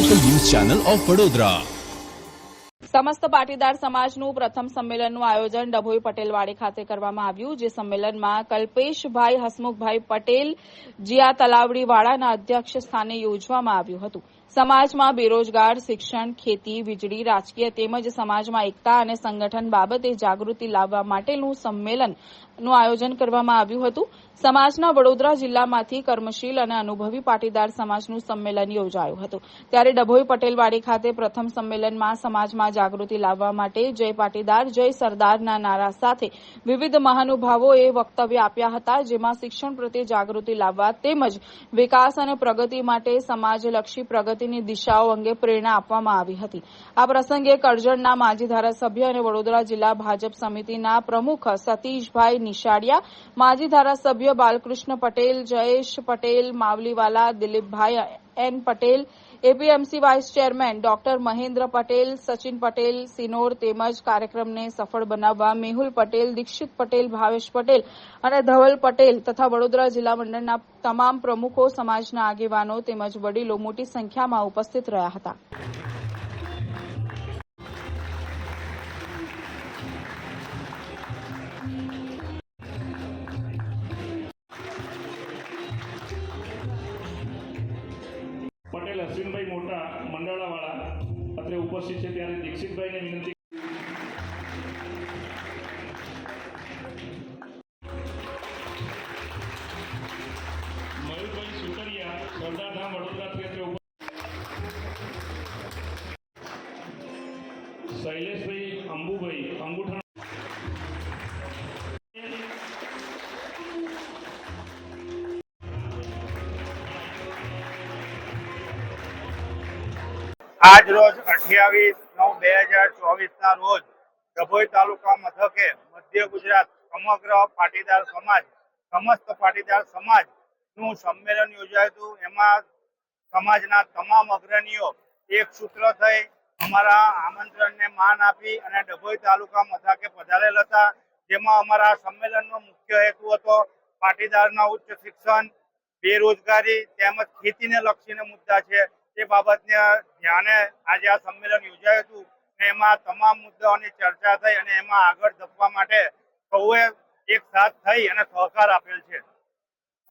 Channel of Vadodara સમસ્ત પાટીદાર સમાજનું પ્રથમ સંમેલનનું આયોજન ડભોઈ પટેલવાડી ખાતે કરવામાં આવ્યું, જે સંમેલનમાં કલ્પેશભાઈ હસમુખભાઈ પટેલ જીયા તલાવડીવાળાના અધ્યક્ષ સ્થાને યોજવામાં આવ્યું હતું. સમાજમાં બેરોજગાર, શિક્ષણ, ખેતી, વીજળી, રાજકીય તેમજ સમાજમાં એકતા અને સંગઠન બાબતે જાગૃતિ લાવવા માટેનું સંમેલનનું આયોજન કરવામાં આવ્યું હતું. સમાજના વડોદરા જિલ્લામાંથી કર્મશીલ અને અનુભવી પાટીદાર સમાજનું સંમેલન યોજાયું હતું. ત્યારે ડભોઈ પટેલવાડી ખાતે પ્રથમ સંમેલનમાં સમાજમાં જાગૃતિ લાવવા માટે જય પાટીદાર, જય સરદારના નારા સાથે વિવિધ મહાનુભાવોએ વક્તવ્ય આપ્યા હતા, જેમાં શિક્ષણ પ્રત્યે જાગૃતિ લાવવા તેમજ વિકાસ અને પ્રગતિ માટે સમાજલક્ષી પ્રગતિની દિશાઓ અંગે પ્રેરણા આપવામાં આવી હતી. આ પ્રસંગે કરજણના માજી ધારાસભ્ય અને વડોદરા જિલ્લા ભાજપ સમિતિના પ્રમુખ સતીશભાઈ નિશાળિયા, માજી ધારાસભ્ય Balkrishna Patel, Jayesh Patel, માવલીવાલા Dilipbhai N Patel, APMC vice chairman doctor Mahendra Patel, Sachin Patel, Sinor તેમજ કાર્યક્રમને સફળ બનાવવા મેહુલ પટેલ, દીક્ષિત પટેલ, ભાવેશ પટેલ અને ધવલ પટેલ તથા વડોદરા જિલ્લા મંડળના તમામ પ્રમુખો, સમાજના આગેવાનો તેમજ વડીલો મોટી સંખ્યામાં ઉપસ્થિત રહ્યા હતા. પટેલ અશ્વિનભાઈ મોટા મંડાળાવાળા અત્રે ઉપસ્થિત છે ત્યારે દીક્ષિતભાઈને વિનંતી શૈલેષભાઈ અંબુભાઈ અંગુઠા આજ રોજ અઠ્યાવીસ નવ બે હજાર ચોવીસ ના રોજ ડભોઈ તાલુકા મથકે મધ્ય ગુજરાત સમગ્ર પાટીદાર સમાજ, સમસ્ત પાટીદાર સમાજનું સંમેલન યોજાયું એમાં સમાજના તમામ અગ્રણીઓ એક સૂત્ર થઈ અમારા આમંત્રણને માન આપી અને ડભોઈ તાલુકા મથકે પધારેલ હતા. જેમાં અમારા સંમેલનનો મુખ્ય હેતુ હતો પાટીદારના ઉચ્ચ શિક્ષણ, બેરોજગારી તેમજ ખેતીને લક્ષીને મુદ્દા છે. તે બાબતને ધ્યાને આજે આ સંમેલન યોજાયું હતું ને એમાં તમામ મુદ્દાઓની ચર્ચા થઈ અને એમાં આગળ ધપવા માટે સૌએ એક સાથ થઈ અને સહકાર આપેલ છે.